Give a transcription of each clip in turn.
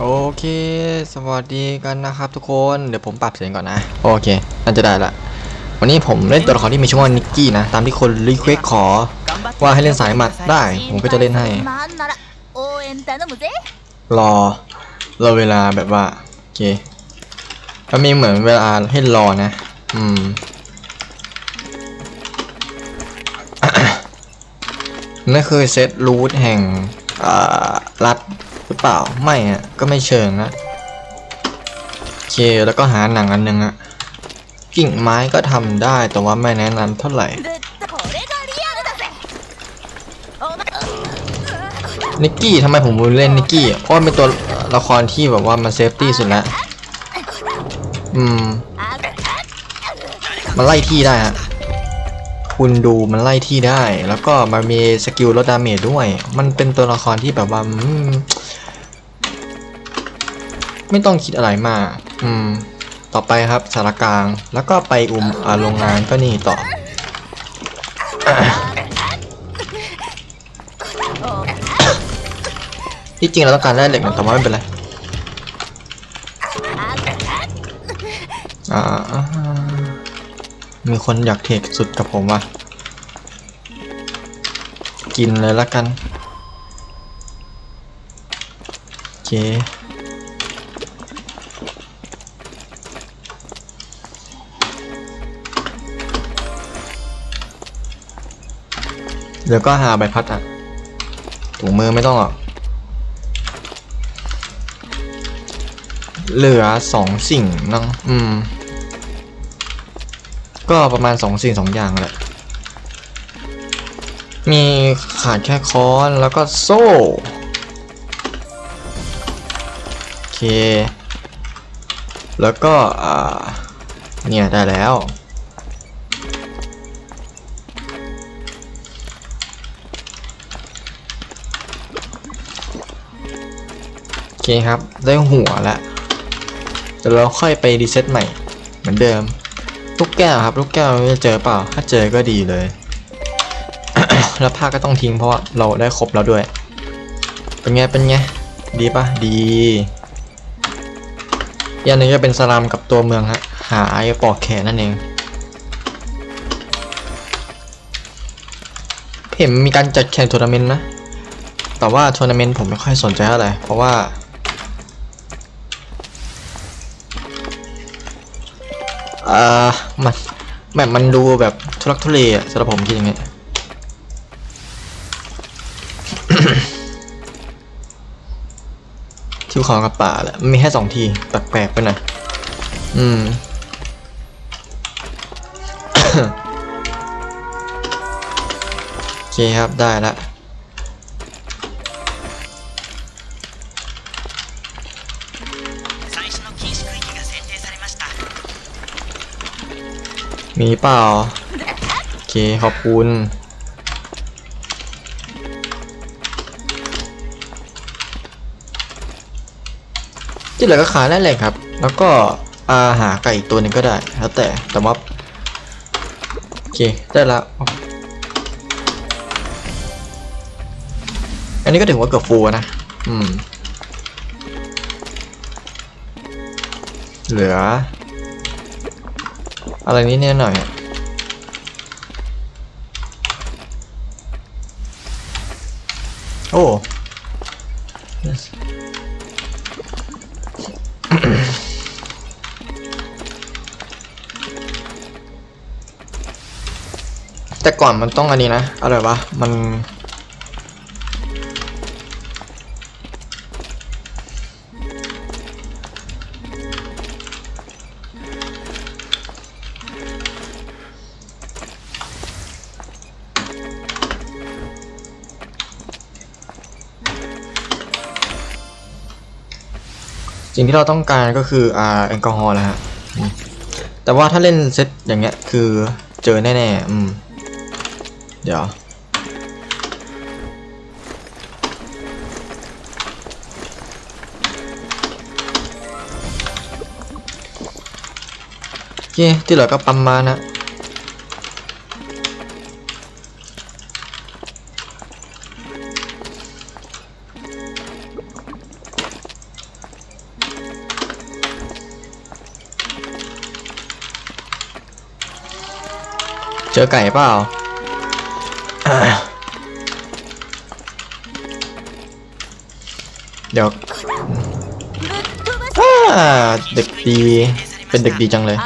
โอเค สวัสดีกันนะครับทุกคน เดี๋ยวผมปรับเสียงก่อนนะ โอเคน่าจะได้ละ วันนี้ผมเล่นตัวละครที่มีชื่อว่านิกกี้นะ ตามที่คนรีเควสขอ ว่าให้เล่นสายหมัดได้ ผมก็จะเล่นให้ รอ รอเวลาแบบว่า โอเคก็มีเหมือนเวลาให้รอนะ อืมนั่นคือเซตรูทแห่งรัฐือเปล่าไม่อะก็ไม่เชิงนะโอเคแล้วก็หาหนังอันนึงอะกิ่งไม้ก็ทำได้แต่ว่าไม่แนะนำเท่าไหร่ นิกกี้ทำไมผมเล่นนิกกี้เพราะเป็นตัวละครที่แบบว่ามันเซฟตี้สุดละอืมมันไล่ที่ได้ฮะคุณดูมันไล่ที่ได้ แล้วก็มันมีสกิลลดดาเมจด้วย มันเป็นตัวละครที่แบบว่า ไม่ต้องคิดอะไรมาก อืม ต่อไปครับสารกลาง แล้วก็ไปอุมโรงงานก็นี่ต่อ ที่จริงเราต้องการได้เหล็กนะแต่ว่าไม่เป็นไรอ่ามีคนอยากเทคสุดกับผมว่ะ กินเลยละกัน โอเค เดี๋ยวก็หาใบพัดอะถุงมือไม่ต้องหรอก เหลือสองสิ่งนังอืม ก็ประมาณสองสิ่งสองอย่างแหละ มีขาดแค่ค้อนแล้วก็โซ่ โอเค แล้วก็ อ่า เนี่ยได้แล้ว เคครับ ได้หัวแล้วเดี๋ยวเราค่อยไปรีเซ็ตใหม่ เหมือนเดิม ลูกแก้วครับ ลูกแก้วจะเจอเปล่า ถ้าเจอก็ดีเลย แล้วผ้าก็ต้องทิ้งเพราะเราได้ครบแล้วด้วย เป็นไง เป็นไง ดีปะดีอันหนึงจะเป็นสลัมกับตัวเมืองฮะ หาไอ้ปอกแขนนั่นเองเห็นมีการจัดแข่งทัวร์นาเมนต์นะ แต่ว่าทัวร์นาเมนต์ผมไม่ค่อยสนใจเท่าไหร่เพราะว่า อ่ามันแบบมันดูแบบทุลักทุเลอะสำหรับผมคิดอย่างเงี้ยทิวเขากับป่าแหละมีแค่สองทีแปลกๆไปหน่อยอืมโอเคครับได้ละ มีเปล่า โอเค ขอบคุณ ที่เหลือก็ขายได้เลยครับ แล้วก็อาหาไก่อีกตัวหนึ่งก็ได้ แล้วแต่แต่ว่าโอเค ได้ละ อันนี้ก็ถือว่าเกือบฟูนะ อืม เหลือ อะไรนิดนิดหน่อยอะโอ้ แต่ก่อนมันต้องอันนี้นะ อะไรวะ มัน สิ่งที่เราต้องการก็คืออ่าแอลกอฮอล์แหละฮะแต่ว่าถ้าเล่นเซตอย่างเงี้ยคือเจอแน่ๆอืมเดี๋ยวโอเคที่เหลือก็ปั๊มมานะ เจอไก่เปล่าเดี๋ยวเด็กดี เป็นเด็กดีจังเลย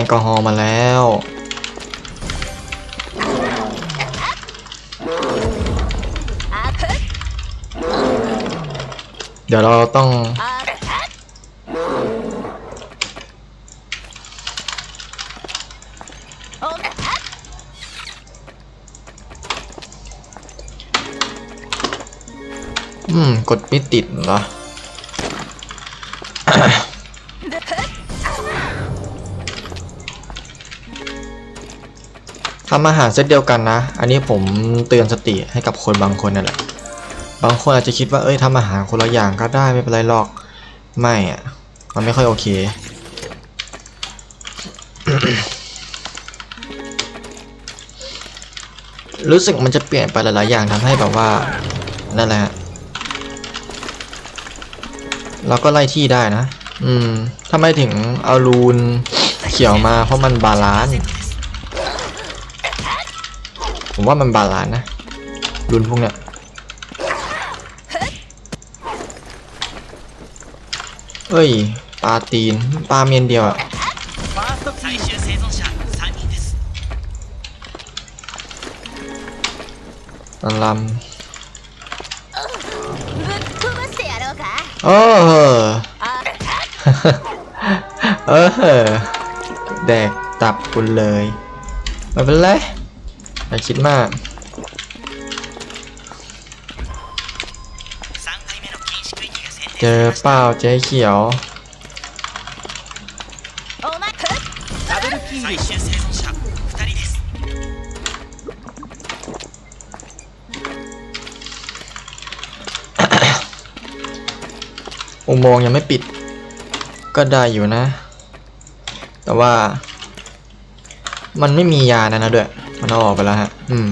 แอลกอฮอล์มาแล้ว เดี๋ยวเราต้องอืม กดไม่ติดเหรอ ทำอาหารเซตเดียวกันนะ อันนี้ผมเตือนสติให้กับคนบางคนนั่นแหละ บางคนอาจจะคิดว่าเอ้ยทำอาหารคนละอย่างก็ได้ไม่เป็นไรหรอก ไม่อะมันไม่ค่อยโอเค รู้สึกมันจะเปลี่ยนไปหลายๆอย่างทำให้แบบว่า นั่นแหละ เราก็ไล่ที่ได้นะ อืมทำไมถึงเอารูนเขียวมาเพราะมันบาลานซ์ มว่ามันบาลานนะรุนพวกเนี้ยเอ้ยปลาตีนปลาเมียนเดียวอะลำลำเออเออแดกตับคุณเลยไม่เป็นไร อย่าคิดมากเจอเปล่าเจ๊เขียวอุโมงยังไม่ปิด ก็ได้อยู่นะ แต่ว่า มันไม่มียานะนะด้วย มันเอาออกไปแล้วฮะ อืม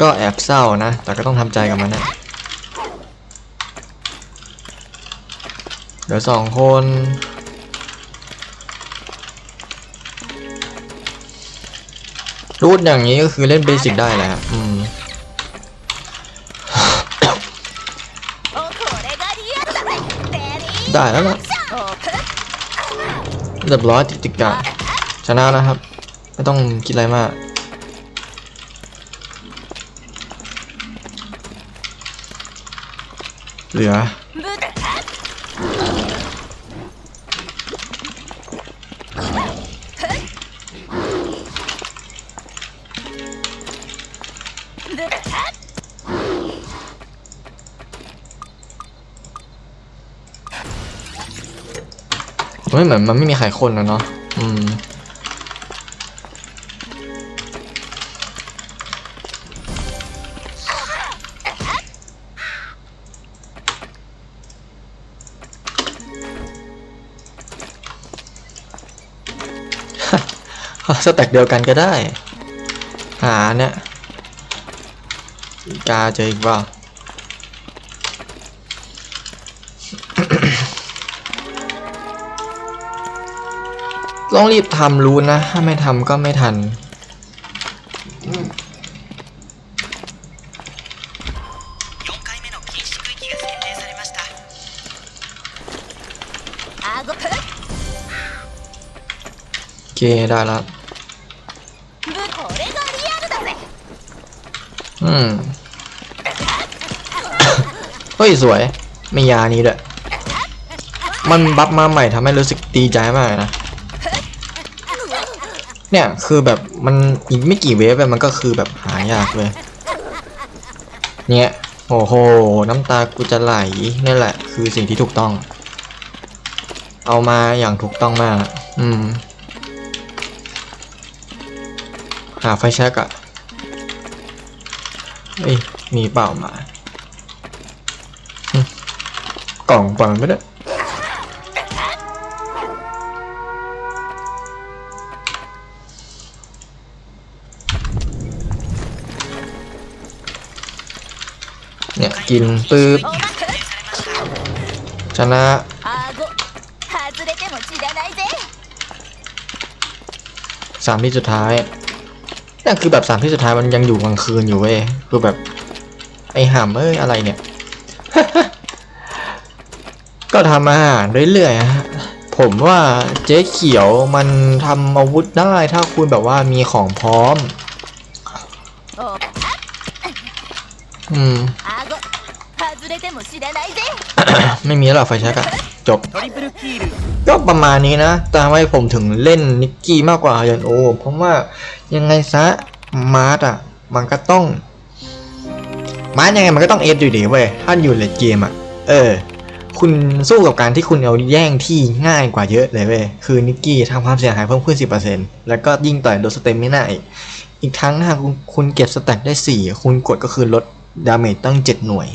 ก็แอบเศร้านะ แต่ก็ต้องทำใจกับมันนะเดี๋ยวสองคน รูดอย่างนี้ก็คือเล่นเบสิกได้แหละอืมได้แล้วนะเรียบร้อยติดติกะชนะนะครับ ไม่ต้องคิดอะไรมากเหลือไม่เหมือนมันไม่มีใครคนแล้วเนาะ อืม สแต็กเดียวกันก็ได้ หาเนี่ยกาเจออีกว่าต้องรีบทำรู้นะ ถ้าไม่ทำก็ไม่ทัน โอเค ได้แล้ว อืมเฮ้ยสวยมียานี้ด้วยมันบัฟมาใหม่ทำให้รู้สึกดีใจมากนะ เนี่ยคือแบบมันอีกไม่กี่เวฟมันก็คือแบบหายากเลย เนี่ยโอ้โห น้ำตากูจะไหลนี่แหละ คือสิ่งที่ถูกต้อง เอามาอย่างถูกต้องมาก อืม หาไฟแช็กอะ เอ้ยมีเปล่ามา กล่องปังไม่ได้เนี่ย กินปื๊บชนะสามที่สุดท้าย นี่ยคือแบบสามที่สุดท้ายมันยังอยู่กลางคืนอยู่เว้ยคือแบบ ไอ้ห่ามเอ้ยอะไรเนี่ย ก็ทำอาหารเรื่อยๆฮะผมว่าเจ๊เขียวมันทำอาวุธได้ถ้าคุณแบบว่ามีของพร้อม อืม ไม่มีหรอกไฟแช็กอะจบ ก็ประมาณนี้นะแต่ทำไมผมถึงเล่นนิกกี้มากกว่ายันโอ เพราะว่ายังไงซะมาร์ตอะ มันก็ต้อง มาร์ตยังไงมันก็ต้องเอฟอยู่ดีเว้ยถ้าอยู่เลดเกมอะ เออ คุณสู้กับการที่คุณเอาแย่งที่ง่ายกว่าเยอะเลยเว้ยคือนิกกี้ทำความเสียหายเพิ่มขึ้น 10%แล้วก็ยิ่งต่อยโดนสเต็มไม่ได้อีกอีกทั้งถ้าคุณคุณเก็บสแต็กได้ 4 คุณกดก็คือลดดาเมจตั้ง 7 หน่วย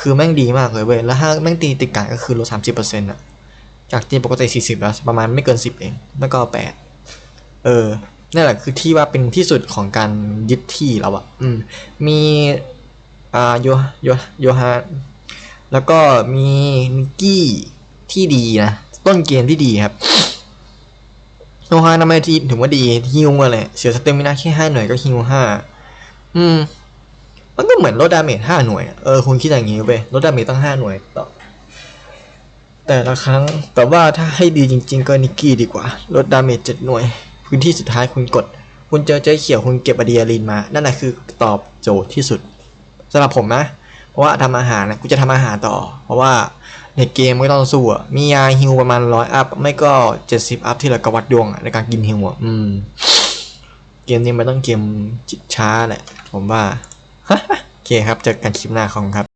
คือแม่งดีมากเลยเว้ยแล้วถ้าแม่งตีติดกันก็คือลด 30%อะ จากตีปกติ40แล้วประมาณไม่เกิน 10 เอง แล้วก็8เออนั่นแหละคือที่ว่าเป็นที่สุดของการยึดที่เราอะอืม มีอ่าโยโยโยฮาแล้วก็มีนิกกี้ที่ดีนะ ต้นเกมที่ดีครับโยฮาทำไมที่ถึงว่าดีฮิวอะไรเสียสเตมินาแค่ห้าหน่วยก็ฮิวห้าอืม มันก็เหมือนลดดาเมจห้าหน่วย เออคุณคิดอย่างงี้เว้ยลดดาเมจตั้งห้าหน่วยต่อ แต่ละครั้งแต่ว่าถ้าให้ดีจริง ๆ ก็นิกกี้ดีกว่า ลดดาเมจเจ็ดหน่วย พื้นที่สุดท้ายคุณกด คุณเจอเจ๊เขียวคุณเก็บอะดรีนาลีนมา นั่นแหละคือตอบโจทย์ที่สุดสำหรับผมนะ เพราะว่าทำอาหารนะกูจะทำอาหารต่อ เพราะว่าในเกมไม่ต้องสู้อะมียาฮิวประมาณร้อยอัพไม่ก็เจ็ดสิบอัพที่เรากวัดดวงในการกินฮิวอะอืม เกมนี้มันต้องเกมจิตช้าแหละ ผมว่าโอเคครับเจอกันคลิปหน้าของครับ